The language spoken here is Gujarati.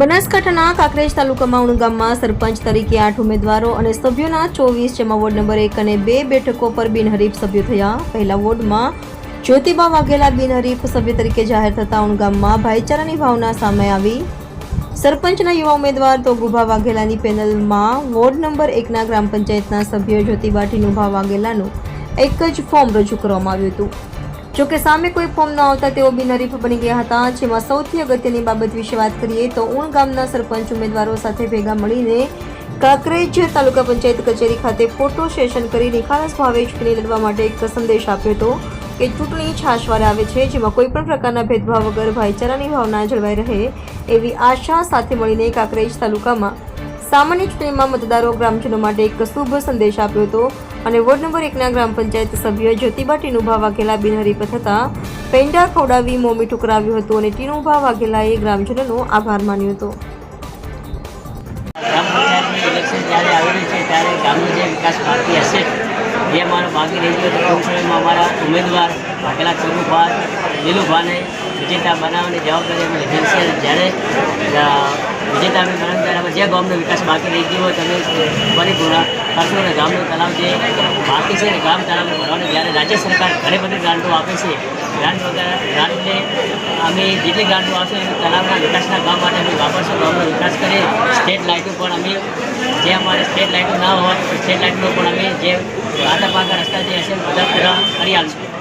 બનાસકાંઠાના કાંકરેજ તાલુકામાં ઉણ ગામમાં સરપંચ તરીકે આઠ ઉમેદવારો અને સભ્યોના ચોવીસ જેમાં વોર્ડ નંબર એક અને બે બેઠકો પર બિનહરીફ સભ્યો થયા. પહેલા વોર્ડમાં જ્યોતિબા વાઘેલા બિનહરીફ સભ્ય તરીકે જાહેર થતા ઉણગામમાં ભાઈચારાની ભાવના સામે આવી. સરપંચના યુવા ઉમેદવાર તો ગુભા વાઘેલાની પેનલમાં વોર્ડ નંબર એકના ગ્રામ પંચાયતના સભ્ય જ્યોતિબા ટીનુભા વાઘેલાનું એક જ ફોર્મ રજૂ કરવામાં આવ્યું હતું. જોકે સામે કોઈ ફોર્મ ન આવતા તેઓ બિનહરીફ બની ગયા હતા. જેમાં સૌથી અગત્યની બાબત વિશે વાત કરીએ તો ઉણ ગામના સરપંચ ઉમેદવારો સાથે ભેગા મળીને કાંકરેજ તાલુકા પંચાયત કચેરી ખાતે ફોટો સેશન કરી નિખાલસ ભાવે ચૂંટણી લડવા માટે એક સંદેશ આપ્યો હતો કે ચૂંટણી છાશવારે આવે છે, જેમાં કોઈ પણ પ્રકારના ભેદભાવ વગર ભાઈચારાની ભાવના જળવાઈ રહે એવી આશા સાથે મળીને કાંકરેજ તાલુકામાં સામાન્ય ચૂંટણીમાં મતદારો ગ્રામજનો માટે એક શુભ સંદેશ આપ્યો હતો અને વોર્ડ નંબર એકના ગ્રામ પંચાયત સભ્ય જ્યોતિબા ટીનુભા વાઘેલા બિનહરીફ થતા પેંડા ખવડાવી મોમી ઠુકરાવ્યું હતું અને ટીનુભા વાઘેલાએ ગ્રામજનોનો આભાર માન્યો હતો. જ્યારે આવેલું છે ત્યારે ગામનો જે વિકાસ બાકી હશે જે અમારો બાકી રહી ગયો ટૂંક સમયમાં અમારા ઉમેદવાર વાઘેલા ચરુભા લીલુભાને વિજેતા બનાવવાની જવાબદારી અમે લીધેલ છે. જ્યારે અ, તમે અમે કર્યા જે ગામનો વિકાસ બાકી રહી ગયો તમે ફરી ગુણા કરશો અને ગામનો તળાવ જે બાકી છે ને ગામ તળાવને ભરવાનો જ્યારે રાજ્ય સરકાર ઘણી બધી ગ્રાન્ટો આપે છે ગ્રાન્ટ વગર ગ્રાન્ટને અમે જેટલી ગ્રાન્ટો આપશે એ તળાવના વિકાસના ગામ માટે અમે વાપરશું ગામનો વિકાસ કરીએ. સ્ટેટ લાઇટો પણ અમે જે અમારે સ્ટેટ લાઇટો ના હોય સ્ટેટ લાઇટનો પણ અમે જે આટા પાકા રસ્તા જે હશે બધા પૂરા કરી આવીશું